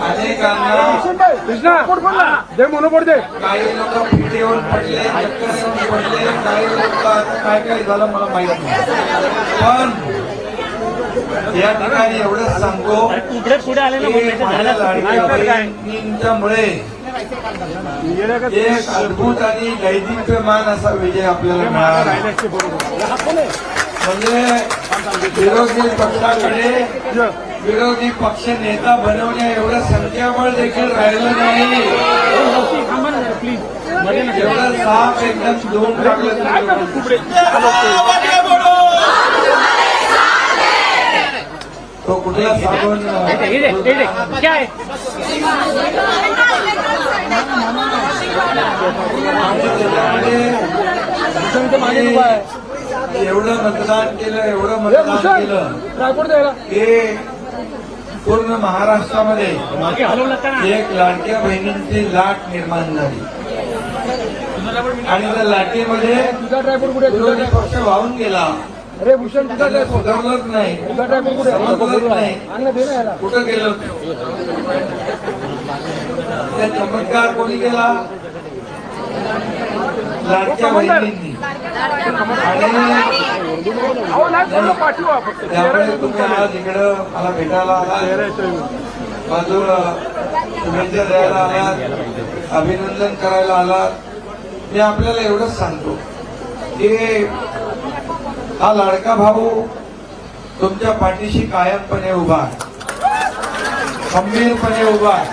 अनेकांना कृष्णा दे मनोपड दे काही लोक फिटे पडले पडले काही लोक काय काय झालं मला माहीत नाही. पण या ठिकाणी एवढंच सांगतो पुढे पुढे आले ना एक अद्भुत आणि दैदिप्यमान असा विजय आपल्याला मिळाला. म्हणजे विरोधी पक्षाकडे विरोधी पक्ष नेता बनवण्या एवढं संख्याबळ देखील राहिलं नाही. एवढं साफ एकदम दोन टाकलं तो कुठला साबण. क्या एवढं मतदान केलं एवढं मतदान केलं की पूर्ण महाराष्ट्रामध्ये एक लाडक्या बहिणींची लाट निर्माण झाली. आणि त्या लाटेमध्ये विरोधी पक्ष वाहून गेला. अरे भूषण सुधारलंच नाही. कुठं गेलं? त्या चमत्कार कोणी केला? लाडक्या बहिणींनी. त्यामुळे तुम्ही आज इकडं मला भेटायला आलात बाजूला शुभेच्छा द्यायला आलात अभिनंदन करायला आलात मी आपल्याला एवढंच सांगतो की हा लाडका भाऊ तुमच्या पाठीशी कायमपणे उभा आहे. खंबीरपणे उभा आहे.